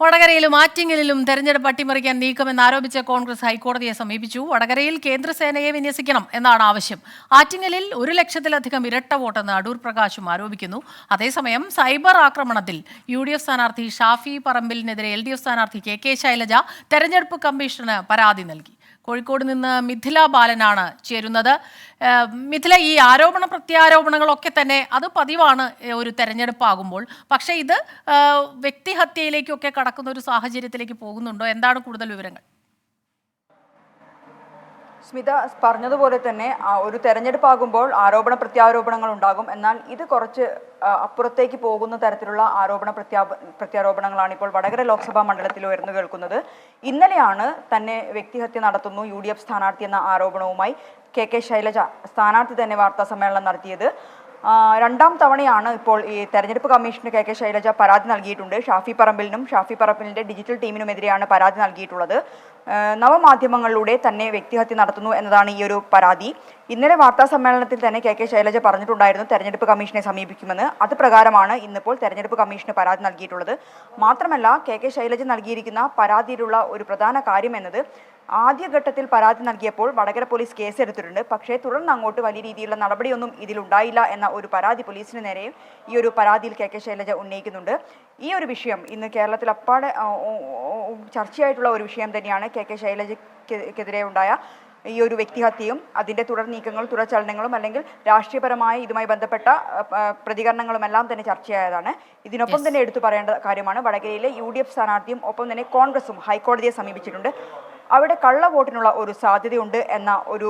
വടകരയിലും ആറ്റിങ്ങലിലും തെരഞ്ഞെടുപ്പ് അട്ടിമറിക്കാൻ നീക്കമെന്ന് ആരോപിച്ച കോൺഗ്രസ് ഹൈക്കോടതിയെ സമീപിച്ചു. വടകരയിൽ കേന്ദ്രസേനയെ വിന്യസിക്കണം എന്നാണ് ആവശ്യം. ആറ്റിങ്ങലിൽ ഒരു ലക്ഷത്തിലധികം ഇരട്ട വോട്ടെന്ന് അടൂർ പ്രകാശും ആരോപിക്കുന്നു. അതേസമയം സൈബർ ആക്രമണത്തിൽ യു ഡി എഫ് സ്ഥാനാർത്ഥി ഷാഫി പറമ്പിലിനെതിരെ എൽ ഡി എഫ് സ്ഥാനാർത്ഥി കെ കെ ശൈലജ തെരഞ്ഞെടുപ്പ് കമ്മീഷന് പരാതി നൽകി. കോഴിക്കോട് നിന്ന് മിഥില ബാലനാണ് ചേരുന്നത്. മിഥില ഈ ആരോപണ പ്രത്യാരോപണങ്ങളൊക്കെ തന്നെ അത് പതിവാണ് ഒരു തെരഞ്ഞെടുപ്പ് ആകുമ്പോൾ പക്ഷേ ഇത് വ്യക്തിഹത്യയിലേക്കൊക്കെ കടക്കുന്ന ഒരു സാഹചര്യത്തിലേക്ക് പോകുന്നുണ്ടോ? എന്താണ് കൂടുതൽ വിവരങ്ങൾ? സ്മിത പറഞ്ഞതുപോലെ തന്നെ ഒരു തെരഞ്ഞെടുപ്പാകുമ്പോൾ ആരോപണ പ്രത്യാരോപണങ്ങൾ ഉണ്ടാകും. എന്നാൽ ഇത് കുറച്ച് അപ്പുറത്തേക്ക് പോകുന്ന തരത്തിലുള്ള ആരോപണ പ്രത്യാ പ്രത്യാരോപണങ്ങളാണ് ഇപ്പോൾ വടകര ലോക്സഭാ മണ്ഡലത്തിൽ ഉയർന്നു കേൾക്കുന്നത്. ഇന്നലെയാണ് തന്നെ വ്യക്തിഹത്യ നടത്തുന്നു യു ഡി എഫ് സ്ഥാനാർത്ഥി എന്ന ആരോപണവുമായി കെ കെ ശൈലജ സ്ഥാനാർത്ഥി തന്നെ വാർത്താ സമ്മേളനം നടത്തിയത്. രണ്ടാം തവണയാണ് ഇപ്പോൾ ഈ തെരഞ്ഞെടുപ്പ് കമ്മീഷന് കെ കെ ശൈലജ പരാതി നൽകിയിട്ടുണ്ട്. ഷാഫി പറമ്പിലിനും ഷാഫി പറമ്പിലിന്റെ ഡിജിറ്റൽ ടീമിനുമെതിരെയാണ് പരാതി നൽകിയിട്ടുള്ളത്. നവമാധ്യമങ്ങളിലൂടെ തന്നെ വ്യക്തിഹത്യ നടത്തുന്നു എന്നതാണ് ഈ ഒരു പരാതി. ഇന്നലെ വാർത്താ സമ്മേളനത്തിൽ തന്നെ കെ കെ ശൈലജ പറഞ്ഞിട്ടുണ്ടായിരുന്നു തെരഞ്ഞെടുപ്പ് കമ്മീഷനെ സമീപിക്കുമെന്ന്. അത് പ്രകാരമാണ് ഇന്നിപ്പോൾ തെരഞ്ഞെടുപ്പ് കമ്മീഷന് പരാതി നൽകിയിട്ടുള്ളത്. മാത്രമല്ല കെ കെ ശൈലജ നൽകിയിരിക്കുന്ന പരാതിയിലുള്ള ഒരു പ്രധാന കാര്യം എന്നത് ആദ്യഘട്ടത്തിൽ പരാതി നൽകിയപ്പോൾ വടകര പോലീസ് കേസെടുത്തിട്ടുണ്ട്. പക്ഷേ തുടർന്ന് അങ്ങോട്ട് വലിയ രീതിയിലുള്ള നടപടിയൊന്നും ഇതിലുണ്ടായില്ല എന്ന ഒരു പരാതി പോലീസിന് നേരെയും ഈ ഒരു പരാതിയിൽ കെ കെ ശൈലജ ഉന്നയിക്കുന്നുണ്ട്. ഈ ഒരു വിഷയം ഇന്ന് കേരളത്തിൽ അപ്പാടെ ചർച്ചയായിട്ടുള്ള ഒരു വിഷയം തന്നെയാണ് കെ കെ ശൈലജയ്ക്കെതിരെ ഉണ്ടായ ഈ ഒരു വ്യക്തിഹത്യയും അതിന്റെ തുടർ നീക്കങ്ങളും തുടർ ചലനങ്ങളും അല്ലെങ്കിൽ രാഷ്ട്രീയപരമായ ഇതുമായി ബന്ധപ്പെട്ട പ്രതികരണങ്ങളും എല്ലാം തന്നെ ചർച്ചയായതാണ്. ഇതിനൊപ്പം തന്നെ എടുത്തു പറയേണ്ട കാര്യമാണ് വടകരയിലെ യു ഡി എഫ് സ്ഥാനാർത്ഥിയും ഒപ്പം തന്നെ കോൺഗ്രസും ഹൈക്കോടതിയെ സമീപിച്ചിട്ടുണ്ട്. അവിടെ കള്ള വോട്ടിനുള്ള ഒരു സാധ്യതയുണ്ട് എന്ന ഒരു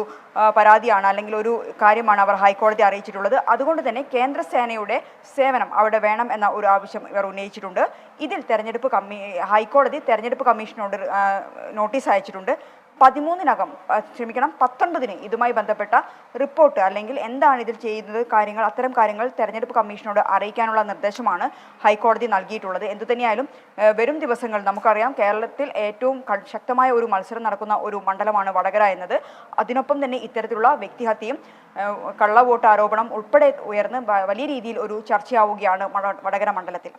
പരാതിയാണ് അല്ലെങ്കിൽ ഒരു കാര്യമാണ് അവർ ഹൈക്കോടതി അറിയിച്ചിട്ടുള്ളത്. അതുകൊണ്ട് തന്നെ കേന്ദ്ര സേനയുടെ സേവനം അവിടെ വേണം എന്ന ഒരു ആവശ്യം ഇവർ ഉന്നയിച്ചിട്ടുണ്ട്. ഇതിൽ തെരഞ്ഞെടുപ്പ് കമ്മീ ഹൈക്കോടതി തെരഞ്ഞെടുപ്പ് കമ്മീഷനോട് നോട്ടീസ് അയച്ചിട്ടുണ്ട്. പതിമൂന്നിനകം ക്ഷമിക്കണം പത്തൊൻപതിന് ഇതുമായി ബന്ധപ്പെട്ട റിപ്പോർട്ട് അല്ലെങ്കിൽ എന്താണ് ഇതിൽ ചെയ്യുന്നത് കാര്യങ്ങൾ അത്തരം കാര്യങ്ങൾ തെരഞ്ഞെടുപ്പ് കമ്മീഷനോട് അറിയിക്കാനുള്ള നിർദ്ദേശമാണ് ഹൈക്കോടതി നൽകിയിട്ടുള്ളത്. എന്തുതന്നെയായാലും വരും ദിവസങ്ങൾ നമുക്കറിയാം കേരളത്തിൽ ഏറ്റവും ശക്തമായ ഒരു മത്സരം നടക്കുന്ന ഒരു മണ്ഡലമാണ് വടകര എന്നത്. അതിനൊപ്പം തന്നെ ഇത്തരത്തിലുള്ള വ്യക്തിഹത്യയും കള്ളവോട്ട് ആരോപണം ഉൾപ്പെടെ ഉയർന്ന് വലിയ രീതിയിൽ ഒരു ചർച്ചയാവുകയാണ് വടകര മണ്ഡലത്തിൽ.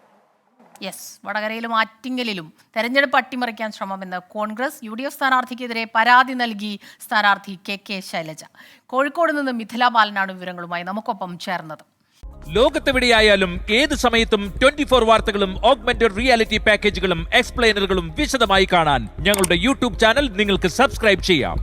യെസ് വടകരയിലും ആറ്റിങ്ങലിലും തെരഞ്ഞെടുപ്പ് അട്ടിമറിക്കാൻ ശ്രമമെന്ന് കോൺഗ്രസ് യു ഡി എഫ് സ്ഥാനാർത്ഥിക്കെതിരെ പരാതി നൽകി സ്ഥാനാർത്ഥി കെ കെ ശൈലജ. കോഴിക്കോട് നിന്ന് മിഥില ബാലനാണ് വിവരങ്ങളുമായി നമുക്കൊപ്പം ചേർന്നത്. ലോകത്തെവിടെയായാലും ഏത് സമയത്തും ട്വന്റി ഫോർ വാർത്തകളും ഓഗ്മെന്റഡ് റിയാലിറ്റി പാക്കേജുകളും എക്സ്പ്ലെയിനറുകളും വിശദമായി കാണാൻ ഞങ്ങളുടെ യൂട്യൂബ് ചാനൽ നിങ്ങൾക്ക് സബ്സ്ക്രൈബ് ചെയ്യാം.